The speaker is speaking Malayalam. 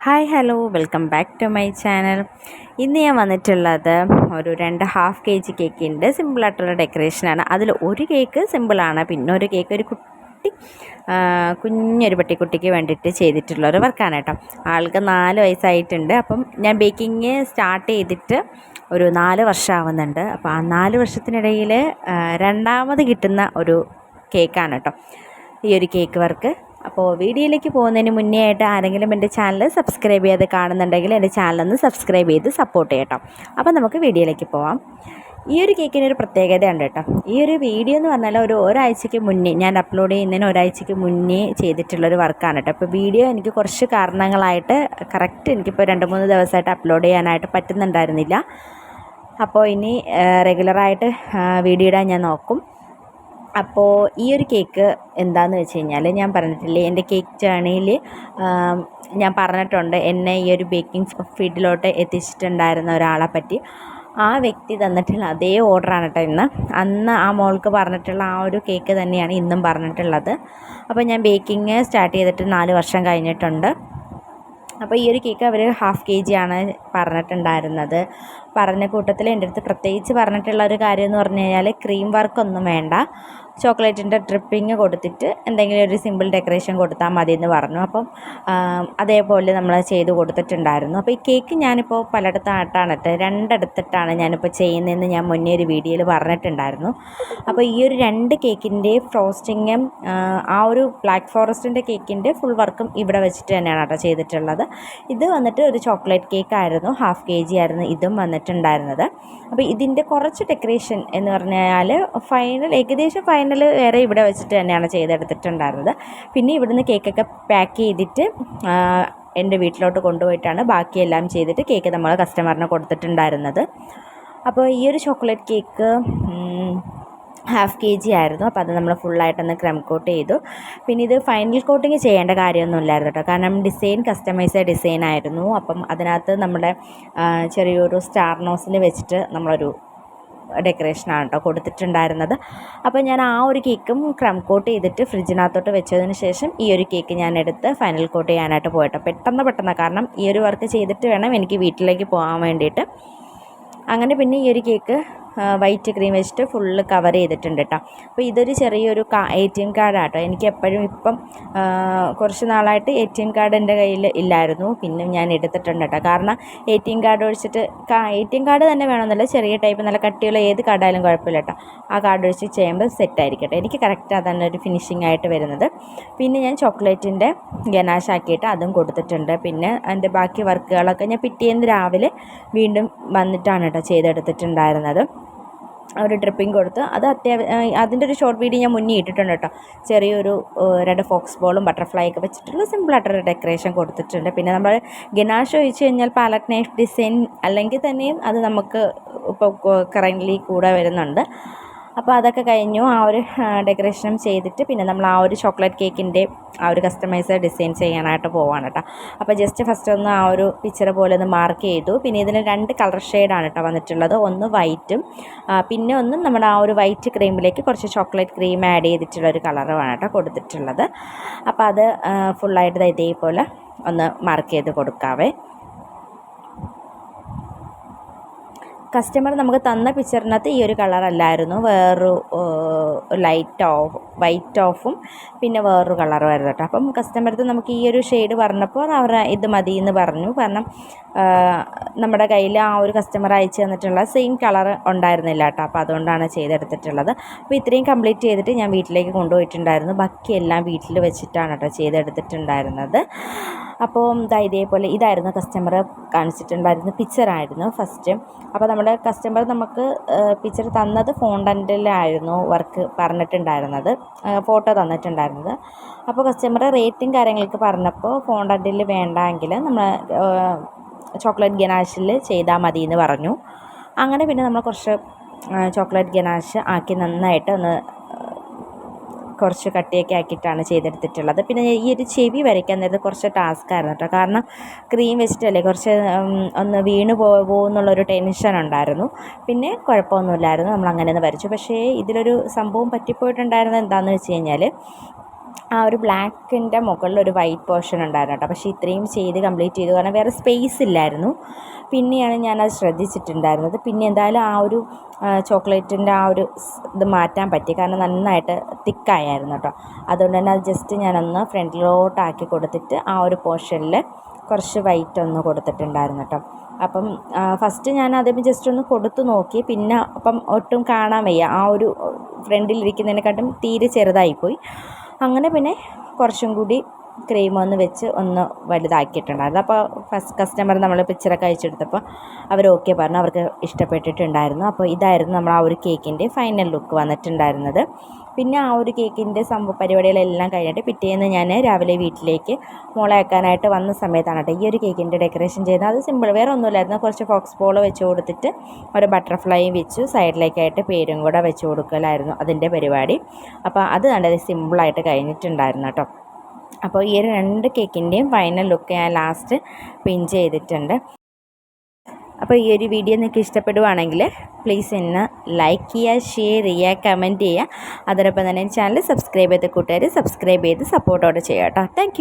Hi hello welcome back to my channel ഇന്ന് ഞാൻ വന്നിട്ടുള്ളത് ഒരു രണ്ട് ഹാഫ് കെ ജി കേക്കിന്റെ സിമ്പിളായിട്ടുള്ള ഡെക്കറേഷനാണ് അതിൽ ഒരു കേക്ക് സിമ്പിളാണ് പിന്നെ ഒരു കേക്ക് ഒരു കുട്ടി കുഞ്ഞൊരു പട്ടിക്കുട്ടിക്ക് വേണ്ടിയിട്ട് ചെയ്തിട്ടുള്ള ഒരു വർക്കാണ് കേട്ടോ. ആൾക്ക് നാല് വയസ്സായിട്ടുണ്ട്. അപ്പം ഞാൻ ബേക്കിങ് സ്റ്റാർട്ട് ചെയ്തിട്ട് ഒരു നാല് വർഷമാവുന്നുണ്ട് അപ്പോൾ ആ നാല് വർഷത്തിനിടയിൽ രണ്ടാമത് കിട്ടുന്ന ഒരു കേക്കാണ് കേട്ടോ. ഈ ഒരു കേക്ക് വർക്ക് അപ്പോൾ വീഡിയോയിലേക്ക് പോകുന്നതിന് മുന്നേ ആയിട്ട് ആരെങ്കിലും എന്റെ ചാനൽ സബ്സ്ക്രൈബ് ചെയ്ത് കാണുന്നുണ്ടെങ്കിൽ എന്റെ ചാനലൊന്ന് സബ്സ്ക്രൈബ് ചെയ്ത് സപ്പോർട്ട് ചെയ്യട്ടോ. അപ്പോൾ നമുക്ക് വീഡിയോയിലേക്ക് പോവാം. ഈ ഒരു കേക്കിന് ഒരു പ്രത്യേകതയുണ്ട് കേട്ടോ. ഈ ഒരു വീഡിയോ എന്ന് പറഞ്ഞാൽ ഒരു ഒരാഴ്ചയ്ക്ക് മുന്നേ ഞാൻ അപ്ലോഡ് ചെയ്യുന്നതിന് ഒരാഴ്ചയ്ക്ക് മുന്നേ ചെയ്തിട്ടുള്ളൊരു വർക്കാണ് കേട്ടോ. അപ്പോൾ വീഡിയോ എനിക്ക് കുറച്ച് കാരണങ്ങളായിട്ട് കറക്റ്റ് എനിക്കിപ്പോൾ രണ്ട് മൂന്ന് ദിവസമായിട്ട് അപ്ലോഡ് ചെയ്യാനായിട്ട് പറ്റുന്നുണ്ടായിരുന്നില്ല. അപ്പോൾ ഇനി റെഗുലറായിട്ട് വീഡിയോ ഇടാൻ ഞാൻ നോക്കും. അപ്പോൾ ഈ ഒരു കേക്ക് എന്താന്ന് വെച്ച് കഴിഞ്ഞാൽ ഞാൻ പറഞ്ഞിട്ടില്ലേ എന്റെ കേക്ക് ജേണിയിൽ ഞാൻ പറഞ്ഞിട്ടുണ്ട് എന്നെ ഈ ഒരു ബേക്കിംഗ് ഫീൽഡിലോട്ട് എത്തിച്ചിട്ടുണ്ടായിരുന്ന ഒരാളെ പറ്റി. ആ വ്യക്തി തന്നിട്ടുള്ള അതേ ഓർഡറാണ് കേട്ടോ ഇന്ന്. അന്ന് ആ മോൾക്ക് പറഞ്ഞിട്ടുള്ള ആ ഒരു കേക്ക് തന്നെയാണ് ഇന്നും പറഞ്ഞിട്ടുള്ളത്. അപ്പോൾ ഞാൻ ബേക്കിംഗ് സ്റ്റാർട്ട് ചെയ്തിട്ട് നാല് വർഷം കഴിഞ്ഞിട്ടുണ്ട്. അപ്പോൾ ഈ ഒരു കേക്ക് അവർ ഹാഫ് കെ ജി ആണ് പറഞ്ഞിട്ടുണ്ടായിരുന്നത്. പറഞ്ഞ കൂട്ടത്തിൽ എന്റെ അടുത്ത് പ്രത്യേകിച്ച് പറഞ്ഞിട്ടുള്ള ഒരു കാര്യം എന്ന് പറഞ്ഞു കഴിഞ്ഞാൽ ക്രീം വർക്കൊന്നും വേണ്ട. ചോക്ലേറ്റിന്റെ ഡ്രിപ്പിങ് കൊടുത്തിട്ട് എന്തെങ്കിലും ഒരു സിമ്പിൾ ഡെക്കറേഷൻ കൊടുത്താൽ മതി എന്ന് പറഞ്ഞു. അപ്പം അതേപോലെ നമ്മൾ ചെയ്ത് കൊടുത്തിട്ടുണ്ടായിരുന്നു. അപ്പോൾ ഈ കേക്ക് ഞാനിപ്പോൾ പലയിടത്തായിട്ടാണ് ഇട്ട് രണ്ടിടത്തിട്ടാണ് ഞാനിപ്പോൾ ചെയ്യുന്നതെന്ന് ഞാൻ മുന്നേ ഒരു വീഡിയോയിൽ പറഞ്ഞിട്ടുണ്ടായിരുന്നു. അപ്പോൾ ഈ ഒരു രണ്ട് കേക്കിന്റെ ഫ്രോസ്റ്റിങ്ങും ആ ഒരു ബ്ലാക്ക് ഫോറസ്റ്റിന്റെ കേക്കിന്റെ ഫുൾ വർക്കും ഇവിടെ വെച്ചിട്ട് തന്നെയാണ് കേട്ടോ ചെയ്തിട്ടുള്ളത്. ഇത് വന്നിട്ട് ഒരു ചോക്ലേറ്റ് കേക്ക് ആയിരുന്നു ഹാഫ് കെ ജി ആയിരുന്നു. ഇതും വന്നിട്ടുണ്ടായിരുന്നത്. അപ്പോൾ ഇതിന്റെ കുറച്ച് ഡെക്കറേഷൻ എന്ന് പറഞ്ഞാൽ ഫൈനൽ ഏകദേശം ഫൈനൽ വേറെ ഇവിടെ വെച്ചിട്ട് തന്നെയാണ് ചെയ്തെടുത്തിട്ടുണ്ടായിരുന്നത്. പിന്നെ ഇവിടുന്ന് കേക്കൊക്കെ പാക്ക് ചെയ്തിട്ട് എന്റെ വീട്ടിലോട്ട് കൊണ്ടുപോയിട്ടാണ് ബാക്കിയെല്ലാം ചെയ്തിട്ട് കേക്ക് നമ്മൾ കസ്റ്റമറിന് കൊടുത്തിട്ടുണ്ടായിരുന്നത്. അപ്പോൾ ഈ ഒരു chocolate cake half K G ആയിരുന്നു. അപ്പോൾ അത് നമ്മൾ ഫുള്ളായിട്ടൊന്ന് ക്രം കോട്ട് ചെയ്തു. പിന്നെ ഇത് ഫൈനൽ കോട്ടിങ് ചെയ്യേണ്ട കാര്യമൊന്നും ഇല്ലായിരുന്നു കേട്ടോ. കാരണം ഡിസൈൻ കസ്റ്റമൈസ്ഡ് ഡിസൈൻ ആയിരുന്നു. അപ്പം അതിനകത്ത് നമ്മുടെ ചെറിയൊരു സ്റ്റാർ നോസിൽ വെച്ചിട്ട് നമ്മളൊരു ഡെക്കറേഷനാണ് കേട്ടോ കൊടുത്തിട്ടുണ്ടായിരുന്നത്. അപ്പോൾ ഞാൻ ആ ഒരു കേക്കും ക്രം കോട്ട് ചെയ്തിട്ട് ഫ്രിഡ്ജിനകത്തോട്ട് വെച്ചതിന് ശേഷം ഈ ഒരു കേക്ക് ഞാൻ എടുത്ത് ഫൈനൽ കോട്ട് ചെയ്യാനായിട്ട് പോയിട്ടോ പെട്ടെന്ന് പെട്ടെന്ന്. കാരണം ഈ ഒരു വർക്ക് ചെയ്തിട്ട് വേണം എനിക്ക് വീട്ടിലേക്ക് പോകാൻ വേണ്ടിയിട്ട്. അങ്ങനെ പിന്നെ ഈ ഒരു കേക്ക് വൈറ്റ് ക്രീം വെച്ചിട്ട് ഫുള്ള് കവർ ചെയ്തിട്ടുണ്ട് കേട്ടോ അപ്പോൾ ഇതൊരു ചെറിയൊരു കാ എ ടി എം കാർഡാട്ടോ എനിക്ക് എപ്പോഴും ഇപ്പം കുറച്ച് നാളായിട്ട് എ ടി എം കാർഡ് എന്റെ കയ്യിൽ ഇല്ലായിരുന്നു. പിന്നെ ഞാൻ എടുത്തിട്ടുണ്ട് കേട്ടോ കാരണം എ ടി എം കാർഡ് ഒഴിച്ചിട്ട് എ ടി എം കാർഡ് തന്നെ വേണമെന്നല്ല ചെറിയ ടൈപ്പ് നല്ല കട്ടിയുള്ള ഏത് കാർഡായാലും കുഴപ്പമില്ല കേട്ടോ ആ കാർഡ് ഒഴിച്ച് ചെയ്യുമ്പോൾ സെറ്റ് ആയിരിക്കട്ടെ. എനിക്ക് കറക്റ്റ് അതാണ് ഒരു ഫിനിഷിംഗ് ആയിട്ട് വരുന്നത്. പിന്നെ ഞാൻ ചോക്ലേറ്റിന്റെ ഗനാശാക്കിയിട്ട് അതും കൊടുത്തിട്ടുണ്ട്. പിന്നെ അതിന്റെ ബാക്കി വർക്കുകളൊക്കെ ഞാൻ പിറ്റേന്ന് രാവിലെ വീണ്ടും വന്നിട്ടാണ് കേട്ടോ ചെയ്തെടുത്തിട്ടുണ്ടായിരുന്നത്. ഒരു ഡ്രിപ്പിംഗ് കൊടുത്ത് അത് അത്യാവശ്യം അതിന്റെ ഒരു ഷോർട്ട് വീഡിയോ ഞാൻ മുന്നേ ഇട്ടിട്ടുണ്ട് കേട്ടോ. ചെറിയൊരു രണ്ട് ഫോക്സ് ബോളും ബട്ടർഫ്ലൈ ഒക്കെ വെച്ചിട്ടുള്ള സിമ്പിളായിട്ടൊരു ഡെക്കറേഷൻ കൊടുത്തിട്ടുണ്ട്. പിന്നെ നമ്മൾ ഗനാഷ് ഒഴിച്ച് കഴിഞ്ഞാൽ പാലറ്റ് നൈഫ് ഡിസൈൻ അല്ലെങ്കിൽ തന്നെയും അത് നമുക്ക് ഇപ്പോൾ കറന്റ്ലി കൂടെ വരുന്നുണ്ട്. അപ്പോൾ അതൊക്കെ കഴിഞ്ഞു ആ ഒരു ഡെക്കറേഷനും ചെയ്തിട്ട് പിന്നെ നമ്മൾ ആ ഒരു ചോക്ലേറ്റ് കേക്കിന്റെ ആ ഒരു കസ്റ്റമൈസ്ഡ് ഡിസൈൻ ചെയ്യാനായിട്ട് പോവാണ് കേട്ടോ അപ്പോൾ ജസ്റ്റ് ഫസ്റ്റ് ഒന്ന് ആ ഒരു പിക്ചർ പോലെ ഒന്ന് മാർക്ക് ചെയ്തു. പിന്നെ ഇതിന് രണ്ട് കളർ ഷെയ്ഡാണ് കേട്ടോ വന്നിട്ടുള്ളത്. ഒന്ന് വൈറ്റും പിന്നെ ഒന്ന് നമ്മുടെ ആ ഒരു വൈറ്റ് ക്രീമിലേക്ക് കുറച്ച് ചോക്ലേറ്റ് ക്രീം ആഡ് ചെയ്തിട്ടുള്ള ഒരു കളറുമാണ് കേട്ടോ കൊടുത്തിട്ടുള്ളത്. അപ്പോൾ അത് ഫുള്ളായിട്ട് ഇതേപോലെ ഒന്ന് മാർക്ക് ചെയ്ത് കൊടുക്കാവേ. കസ്റ്റമർ നമുക്ക് തന്ന പിക്ചറിനകത്ത് ഈ ഒരു കളറല്ലായിരുന്നു വേറൊരു ലൈറ്റ് ഓഫ് വൈറ്റ് ഓഫും പിന്നെ വേറൊരു കളറുമായിരുന്നു കേട്ടോ അപ്പം കസ്റ്റമർക്ക് നമുക്ക് ഈ ഒരു ഷെയ്ഡ് പറഞ്ഞപ്പോൾ അവർ ഇത് മതി എന്ന് പറഞ്ഞു. കാരണം നമ്മുടെ കയ്യിൽ ആ ഒരു കസ്റ്റമർ അയച്ചു തന്നിട്ടുള്ള സെയിം കളർ ഉണ്ടായിരുന്നില്ല കേട്ടോ അപ്പോൾ അതുകൊണ്ടാണ് ചെയ്തെടുത്തിട്ടുള്ളത്. അപ്പോൾ ഇത്രയും കംപ്ലീറ്റ് ചെയ്തിട്ട് ഞാൻ വീട്ടിലേക്ക് കൊണ്ടുപോയിട്ടുണ്ടായിരുന്നു. ബാക്കിയെല്ലാം വീട്ടിൽ വെച്ചിട്ടാണ് കേട്ടോ ചെയ്തെടുത്തിട്ടുണ്ടായിരുന്നത്. അപ്പോൾ ഇതാ ഇതേപോലെ ഇതായിരുന്നു കസ്റ്റമർ കാണിച്ചിട്ടുണ്ടായിരുന്നു പിക്ചറായിരുന്നു ഫസ്റ്റ് അപ്പോൾ നമ്മുടെ കസ്റ്റമർ നമുക്ക് പിക്ചർ തന്നത് ഫോണ്ടന്റിലായിരുന്നു വർക്ക് പറഞ്ഞിട്ടുണ്ടായിരുന്നത്. ഫോട്ടോ തന്നിട്ടുണ്ടായിരുന്നത്. അപ്പോൾ കസ്റ്റമർ റേറ്റും കാര്യങ്ങളൊക്കെ പറഞ്ഞപ്പോൾ ഫോണ്ടന്റിൽ വേണ്ടെങ്കിൽ നമ്മൾ ചോക്ലേറ്റ് ഗനാഷിൽ ചെയ്താൽ മതി എന്ന് പറഞ്ഞു. അങ്ങനെ പിന്നെ നമ്മൾ കുറച്ച് ചോക്ലേറ്റ് ഗനാഷ് ആക്കി നന്നായിട്ട് ഒന്ന് കുറച്ച് കട്ടിയൊക്കെ ആക്കിയിട്ടാണ് ചെയ്തെടുത്തിട്ടുള്ളത്. പിന്നെ ഈ ഒരു ചെവി വരയ്ക്കാൻ നേരത്ത് കുറച്ച് ടാസ്ക് ആയിരുന്നു കേട്ടോ കാരണം ക്രീം വെച്ചിട്ടല്ലേ കുറച്ച് ഒന്ന് വീണ് പോകുമോ എന്നുള്ളൊരു ടെൻഷൻ ഉണ്ടായിരുന്നു. പിന്നെ കുഴപ്പമൊന്നുമില്ലായിരുന്നു. നമ്മൾ അങ്ങനെ ഒന്ന് വരച്ചു. പക്ഷേ ഇതിലൊരു സംഭവം പറ്റിപ്പോയിട്ടുണ്ടായിരുന്നത് എന്താണെന്ന് വെച്ച് കഴിഞ്ഞാൽ ആ ഒരു ബ്ലാക്കിന്റെ മുകളിൽ ഒരു വൈറ്റ് പോർഷൻ ഉണ്ടായിരുന്നു കേട്ടോ. പക്ഷേ ഇത്രയും ചെയ്ത് കംപ്ലീറ്റ് ചെയ്തു. കാരണം വേറെ സ്പേസ് ഇല്ലായിരുന്നു. പിന്നെയാണ് ഞാനത് ശ്രദ്ധിച്ചിട്ടുണ്ടായിരുന്നത്. പിന്നെ എന്തായാലും ആ ഒരു ചോക്ലേറ്റിന്റെ ആ ഒരു ഇത് മാറ്റാൻ പറ്റി. കാരണം നന്നായിട്ട് തിക്കായായിരുന്നു കേട്ടോ. അതുകൊണ്ട് തന്നെ അത് ജസ്റ്റ് ഞാനൊന്ന് ഫ്രണ്ടിലോട്ടാക്കി കൊടുത്തിട്ട് ആ ഒരു പോർഷനിൽ കുറച്ച് വൈറ്റ് ഒന്ന് കൊടുത്തിട്ടുണ്ടായിരുന്നു കേട്ടോ. അപ്പം ഫസ്റ്റ് ഞാൻ അതേപോലെ ജസ്റ്റ് ഒന്ന് കൊടുത്തു നോക്കി. പിന്നെ അപ്പം ഒട്ടും കാണാൻ വയ്യ. ആ ഒരു ഫ്രണ്ടിലിരിക്കുന്നതിനെക്കാട്ടും തീരെ ചെറുതായിപ്പോയി. അങ്ങനെ പിന്നെ കുറച്ചും കൂടി ക്രീം ഒന്ന് വെച്ച് ഒന്ന് വലുതാക്കിയിട്ടുണ്ടായിരുന്നു. അപ്പോൾ ഫസ്റ്റ് കസ്റ്റമർ നമ്മൾ പിക്ചറൊക്കെ അയച്ചെടുത്തപ്പോൾ അവർ ഓക്കെ പറഞ്ഞു. അവർക്ക് ഇഷ്ടപ്പെട്ടിട്ടുണ്ടായിരുന്നു. അപ്പോൾ ഇതായിരുന്നു നമ്മൾ ആ ഒരു കേക്കിന്റെ ഫൈനൽ ലുക്ക് വന്നിട്ടുണ്ടായിരുന്നത്. പിന്നെ ആ ഒരു കേക്കിന്റെ സംഭവ പരിപാടികളെല്ലാം കഴിഞ്ഞിട്ട് പിറ്റേന്ന് ഞാൻ രാവിലെ വീട്ടിലേക്ക് മുളയാക്കാനായിട്ട് വന്ന സമയത്താണ് കേട്ടോ ഈ ഒരു കേക്കിന്റെ ഡെക്കറേഷൻ ചെയ്തത്. അത് സിമ്പിൾ വേറെ ഒന്നുമില്ലായിരുന്നു. കുറച്ച് ഫോക്സ് ബോൾ വെച്ച് കൊടുത്തിട്ട് ഒരു ബട്ടർഫ്ലൈയും വെച്ചു. സൈഡിലേക്കായിട്ട് പേരും കൂടെ വെച്ച് കൊടുക്കലായിരുന്നു അതിന്റെ പരിപാടി. അപ്പോൾ അത് കണ്ടത് സിമ്പിളായിട്ട് കഴിഞ്ഞിട്ടുണ്ടായിരുന്നു കേട്ടോ. അപ്പോൾ ഈ രണ്ട് കേക്കിന്റെയും ഫൈനൽ ലുക്ക് ഞാൻ ലാസ്റ്റ് പിൻ ചെയ്തിട്ടുണ്ട്. അപ്പോൾ ഈ ഒരു വീഡിയോ നിങ്ങൾക്ക് ഇഷ്ടപ്പെടുവാണെങ്കിൽ പ്ലീസ് എന്നെ ലൈക്ക് ചെയ്യുക ഷെയർ ചെയ്യുക കമന്റ് ചെയ്യുക. അതോടൊപ്പം തന്നെ ചാനൽ സബ്സ്ക്രൈബ് ചെയ്ത കൂട്ടുകാർ സബ്സ്ക്രൈബ് ചെയ്ത് സപ്പോർട്ടോടെ ചെയ്യാം കേട്ടോ. താങ്ക്